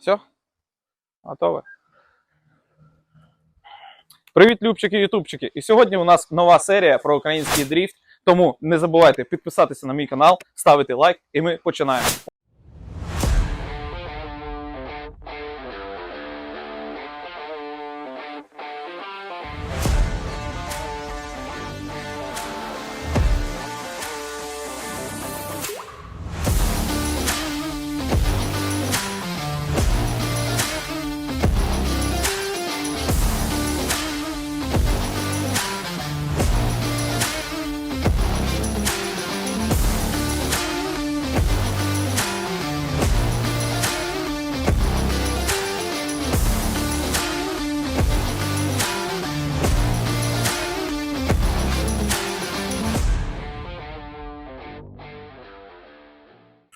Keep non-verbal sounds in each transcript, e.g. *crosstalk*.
Все? Готове? Привіт, любчики, ютубчики! І сьогодні у нас нова серія про український дріфт. Тому не забувайте підписатися на мій канал, ставити лайк, і ми починаємо.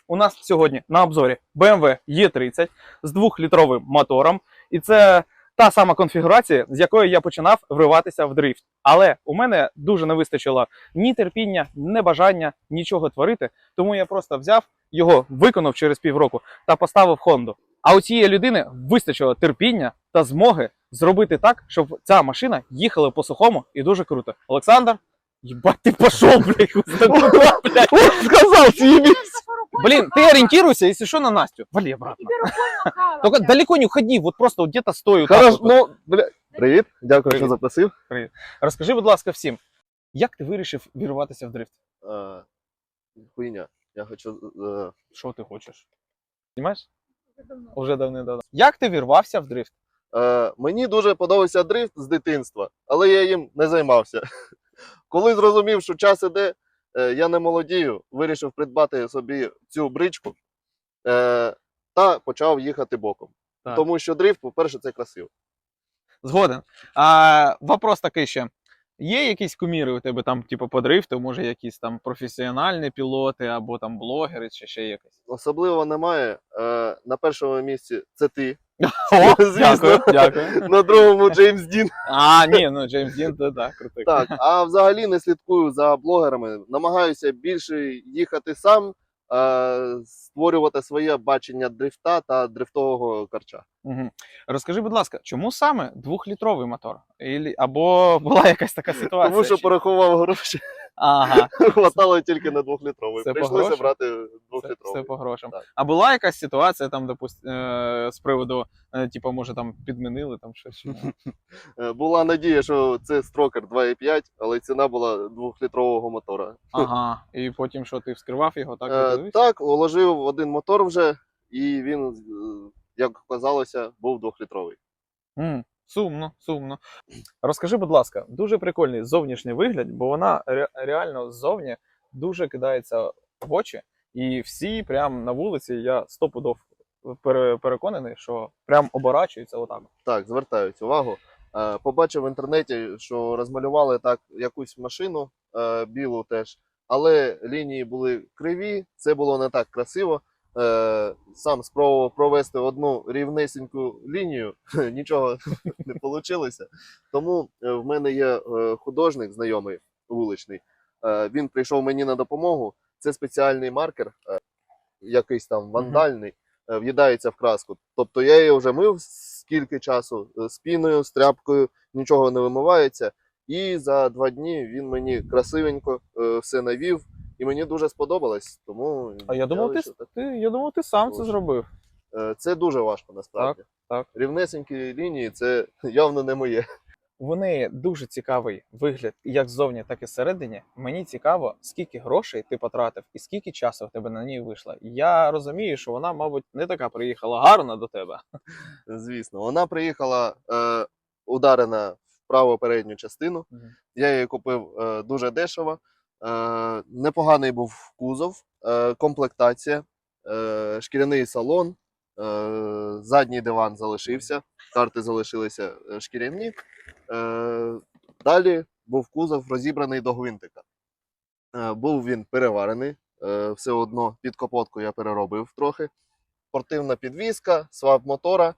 У нас сьогодні на обзорі BMW E30 з 2-літровим мотором. І це та сама конфігурація, з якої я починав вриватися в дрифт. Але у мене дуже не вистачило ні терпіння, ні бажання нічого творити. Тому я просто взяв його, виконав через півроку та поставив Хонду. А у цієї людини вистачило терпіння та змоги зробити так, щоб ця машина їхала по сухому і дуже круто. Олександр, їбать, ти пішов, блядь, блядь. Сказал, съебись! Блин, ты ориентируйся, если что, на Настю. Вали обратно. Только далеко не уходи, вот просто вот где-то так Хорошо, ну, бля. Привіт, дякую, Привіт. що запросив. Розкажи, будь ласка, всім, як ти вирішив вірватися в дрифт? Е, Хуйня. Я хочу. е, Що ти хочеш? Знімаєш? Уже давно-давно. Як ти вірвався в дрифт? е, Мені дуже подобався дрифт з дитинства, але я їм не займався. *laughs* Коли зрозумів, що час іде, е, я не молодію, вирішив придбати собі цю бричку е, та почав їхати боком. Так. Тому що дрифт, по-перше, це красиво. Згоден. А, вопрос такий ще. Є якісь куміри у тебе там, типу, по дрифту, може, якісь там професіональні пілоти або там блогери чи ще якось? Особливо немає. Е, На першому місці це ти. *laughs* О, Звісно. дякую, дякую. На другому Джеймс Дін. А, ні, ну Джеймс Дін, то так, крутий. Так, а взагалі не слідкую за блогерами. Намагаюся більше їхати сам, створювати своє бачення дрифта та дрифтового карча. Угу. Розкажи, будь ласка, чому саме двохлітровий мотор? Або була якась така ситуація? Тому що чи- порахував гроші, Ага, *laughs* хватало тільки на двохлітровий. Це по Прийшлося грошам? брати двохлітровий. це по грошам. Так. А була якась ситуація там, допустим, е, з приводу, е, типу, може там підмінили там щось? *laughs* Е, Була надія, що це строкер 2,5, але ціна була двохлітрового мотора. Ага. І потім що ти вскривав його, так? Е. Так, уложив один мотор вже, і він, як оказалося, був двохлітровий. Сумно, сумно. Розкажи, будь ласка, дуже прикольний зовнішній вигляд, бо вона ре- реально ззовні дуже кидається в очі, і всі прям на вулиці, я стопудов пере- переконаний, що прям оборачуються отак. Так, звертають увагу. Е, Побачив в інтернеті, що розмалювали так якусь машину е, білу теж, але лінії були криві, це було не так красиво. Е, Сам спробував провести одну рівнесеньку лінію, *laughs* нічого *laughs* не вийшло. Тому е, в мене є е, художник знайомий вуличний. Він прийшов мені на допомогу. Це спеціальний маркер, якийсь там вандальний в'їдається в краску. Тобто я її вже мив скільки часу з піною, з тряпкою, нічого не вимивається. І за два дні він мені красивенько все навів, і мені дуже сподобалось. Тому А я думав, ти, так. ти, я думав, ти сам це зробив. Е, це дуже важко насправді. так. Рівнесенькі лінії це *laughs* явно не моє. У неї дуже цікавий вигляд, як ззовні, так і зсередині. Мені цікаво, скільки грошей ти потратив і скільки часу в тебе на ній вийшло. Я розумію, що вона, мабуть, не така приїхала гарна до тебе. *laughs* Звісно, вона приїхала е, ударена в праву передню частину. Мгм. Я її купив е, дуже дешево. Е, непоганий був кузов, е, комплектація, е, шкіряний салон, задній диван залишився, карти залишилися шкіряні. Далі був кузов розібраний до гвинтика. Був він переварений, все одно під капотку я переробив трохи. Спортивна підвізка, свап мотора,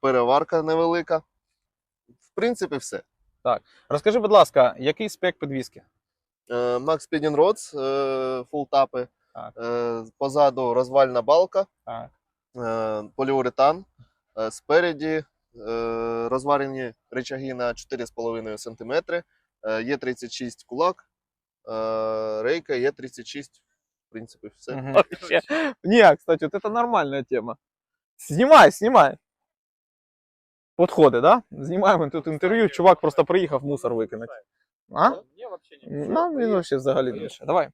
переварка невелика. В принципі, все. Так. Розкажи, будь ласка, який спек підвіски? Е, Max Speeding Rods, е, фултапи. Так. Е, позаду розвальна балка. Так. е, поліуретан. Е, Спереді е, розварені речаги на 4,5 см. Е, Є 36 кулак, е, рейка є 36. В принципі, все. Вообще. Кстати, вот это нормальная тема. Снимай, снимай. Подходи, да? Знімаємо тут інтерв'ю, чувак просто приїхав мусор викинути. А? Ну, він вообще взагалі більше. Давай.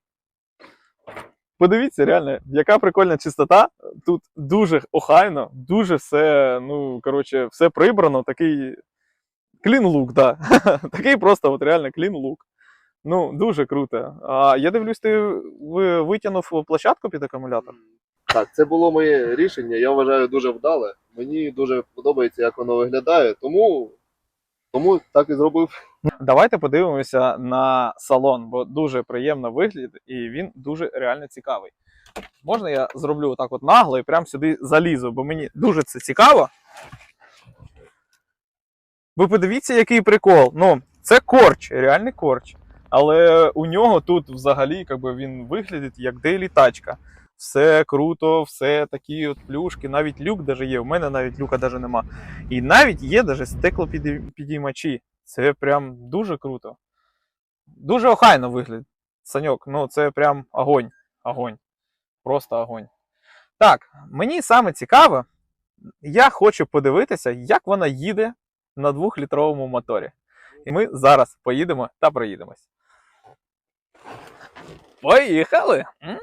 Подивіться, реально, яка прикольна чистота. Тут дуже охайно, дуже все, ну, коротше, все прибрано, такий клін лук, да. *laughs* такий просто от реально клін лук. Ну, дуже круто. А я дивлюсь, ти витягнув площадку під акумулятор. Так, це було моє рішення. Я вважаю дуже вдале. Мені дуже подобається, як воно виглядає, тому, тому так і зробив. Давайте подивимося на салон, бо дуже приємно вигляд, і він дуже реально цікавий. Можна я зроблю отак от нагло і прямо сюди залізу, бо мені дуже це цікаво. Ви подивіться, який прикол. Ну, це корч, реальний корч. Але у нього тут взагалі якби, він виглядить як дейлі тачка. Все круто, все такі от плюшки, навіть люк даже є. У мене навіть люка даже нема. І навіть є даже стеклопідіймачі. Це прям дуже круто. Дуже охайно виглядить. Саньок, ну це прям огонь. Огонь. Просто огонь. Так, мені саме цікаво, я хочу подивитися, як вона їде на двохлітровому моторі. І ми зараз поїдемо та проїдемось. Поїхали! М.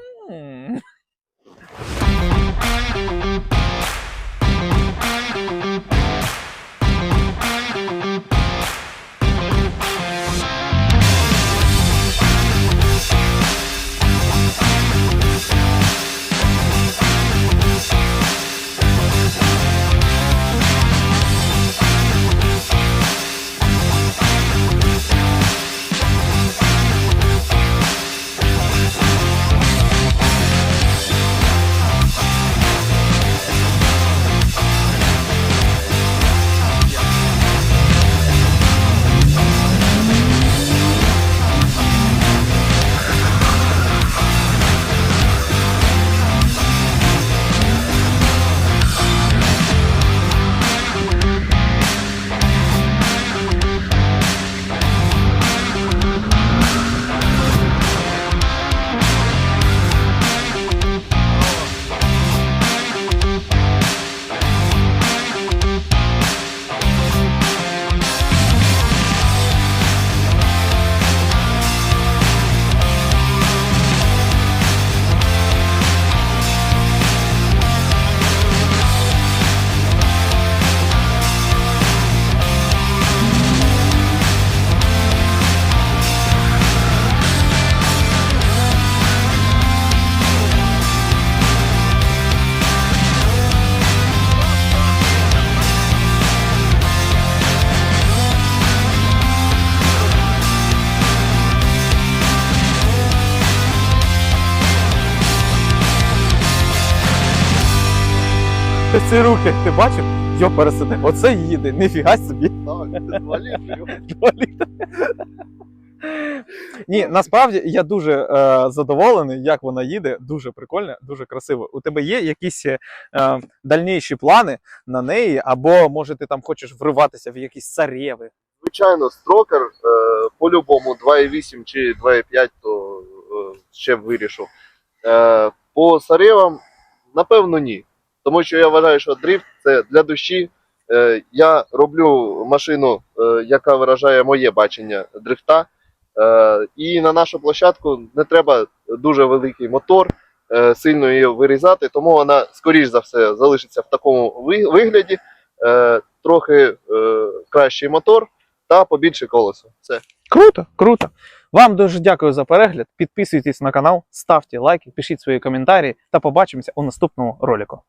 *laughs* Ці руки, ти бачив? Йо пересиди, оце їде, ніфіга собі. *laughs* Два літри. Два літри. Ні, насправді я дуже е, задоволений, як вона їде. Дуже прикольно, дуже красиво. У тебе є якісь е, дальніші плани на неї, або може ти там хочеш вриватися в якісь цареви? Звичайно, строкер е, по-любому 2,8 чи 2,5, то е, ще б вирішив. Е, по саревам, напевно, ні. Тому що я вважаю, що дрифт це для душі. Е, я роблю машину, е, яка виражає моє бачення дрифта. Е, і на нашу площадку не треба дуже великий мотор, сильно її вирізати, тому вона, скоріш за все, залишиться в такому вигляді. Трохи кращий мотор та побільше колесо. Все. Круто, круто. Вам дуже дякую за перегляд. Підписуйтесь на канал, ставте лайки, пишіть свої коментарі та побачимося у наступному ролику.